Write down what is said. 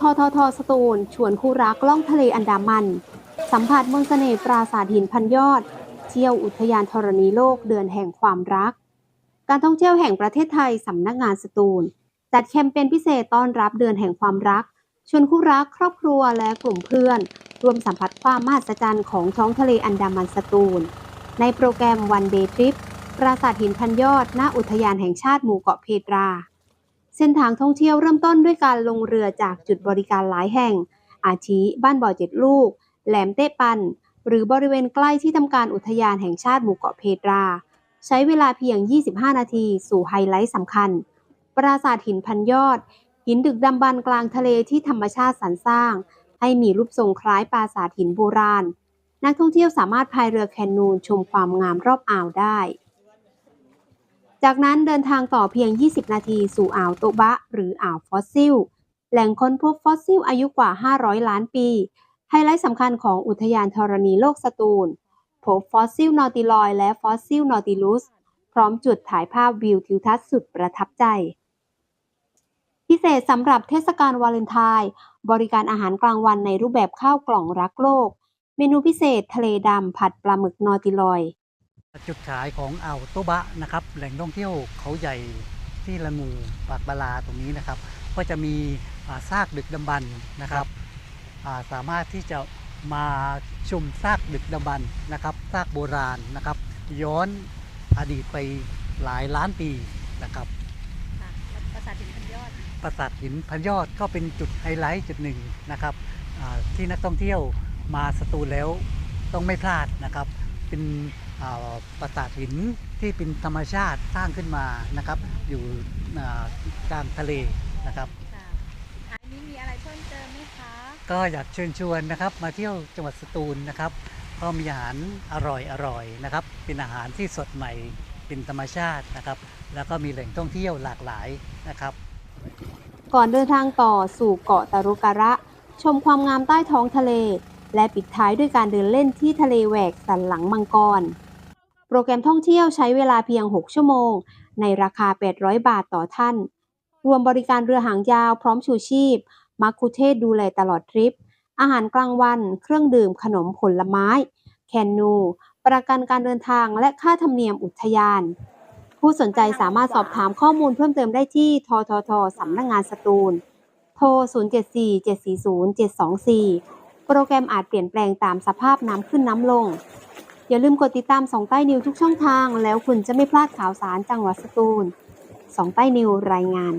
ทททสตูลชวนคู่รักล่องทะเลอันดามัน สัมผัสมืองเสน่ห์ปราสาทหินพันยอด เที่ยวอุทยานธรณีโลกเดือนแห่งความรัก การท่องเที่ยวแห่งประเทศไทยสำนักงานสตูล จัดแคมเปญพิเศษต้อนรับเดือนแห่งความรัก ชวนคู่รักครอบครัวและกลุ่มเพื่อนรวมสัมผัสความมหัศจรรย์ของท้องทะเลอันดามันสตูล ในโปรแกรมวันเดย์ทริปปราสาทหินพันยอด ณอุทยานแห่งชาติหมู่เกาะเพตรา เส้นทางท่องเที่ยวเริ่มต้นด้วยการลงเรือจากจุดบริการหลายแห่ง อาทิบ้านบ่อเจ็ดลูก แหลมเตะปัน หรือบริเวณใกล้ที่ทำการอุทยานแห่งชาติหมู่เกาะเพตรา ใช้เวลาเพียง 25 นาทีสู่ไฮไลท์สำคัญ ปราสาทหินพันยอด หินดึกดำบรรพ์กลางทะเลที่ธรรมชาติสรรสร้าง ให้มีรูปทรงคล้ายปราสาทหินโบราณ นักท่องเที่ยวสามารถพายเรือแคนูนชมความงามรอบอ่าวได้ จากนั้นเดินทางต่อเพียง 20 นาทีสู่อ่าวโตบะ หรืออ่าวฟอสซิล แหล่งค้นพบฟอสซิลอายุกว่า 500 ล้านปี ไฮไลท์สำคัญของอุทยานธรณีโลกสตูลพบฟอสซิลนอติลอยและฟอสซิลนอติลุส พร้อมจุดถ่ายภาพวิวทิวทัศน์สุดประทับใจ พิเศษสำหรับเทศกาลวาเลนไทน์บริการอาหารกลางวันในรูปแบบข้าวกล่องรักโลก เมนูพิเศษทะเลดำผัดปลาหมึกนอติลอย จุดขายของอ่าวโตบะนะครับ แหล่งท่องเที่ยวเขาใหญ่ที่ละงูปากบาลาตรงนี้นะครับ ก็จะมีอ่าซากดึกดำบรรพ์นะครับอ่าสามารถที่จะมาชมซากดึกดำบรรพ์นะครับซากโบราณนะครับ ย้อนอดีตไปหลายล้านปีนะครับค่ะปราสาทหินพันยอดปราสาทหินพันยอดก็เป็นจุดไฮไลท์จุดหนึ่งนะครับอ่าที่นักท่องเที่ยวมาสตูลแล้วต้องไม่พลาดนะครับ เป็นอ่า ปราสาทหินที่เป็นธรรมชาติสร้างขึ้นมานะครับ อยู่อ่ากลางทะเลนะครับค่ะท้ายนี้มีอะไรเพิ่มเติมไหมคะ ก็อยากเชิญชวนนะครับมาเที่ยวจังหวัดสตูลนะครับก็มีอาหารอร่อยอร่อยนะครับ เป็นอาหารที่สดใหม่เป็นธรรมชาตินะครับ แล้วก็มีแหล่งท่องเที่ยวหลากหลายนะครับ ก่อนเดินทางต่อสู่เกาะตารุการะ ชมความงามใต้ท้องทะเล และปิดท้ายด้วยการเดินเล่นที่ทะเลแหวกสันหลังมังกรโป รแกรมท่องเที่ยวใช้เวลาเพียง 6 ชั่วโมง ในราคา 800 บาทต่อท่าน รวมบริการเรือหางยาวพร้อมชูชีพ มักคุเทศดูแลตลอดทริป อาหารกลางวัน เครื่องดื่มขนมผลไม้ แคนนู ประกันการเดินทางและค่าธรรมเนียมอุทยาน ผู้สนใจสามารถสอบถามข้อมูลเพิ่มเติมได้ที่ทททสำนักงานสตูล โทร 074-740-724 โปรแกรมอาจเปลี่ยนแปลงตามสภาพน้ำขึ้นน้ำลง อย่าลืมกดติดตามสองใต้นิวทุกช่องทาง แล้วคุณจะไม่พลาดข่าวสารจังหวัดสตูลสองใต้นิวรายงาน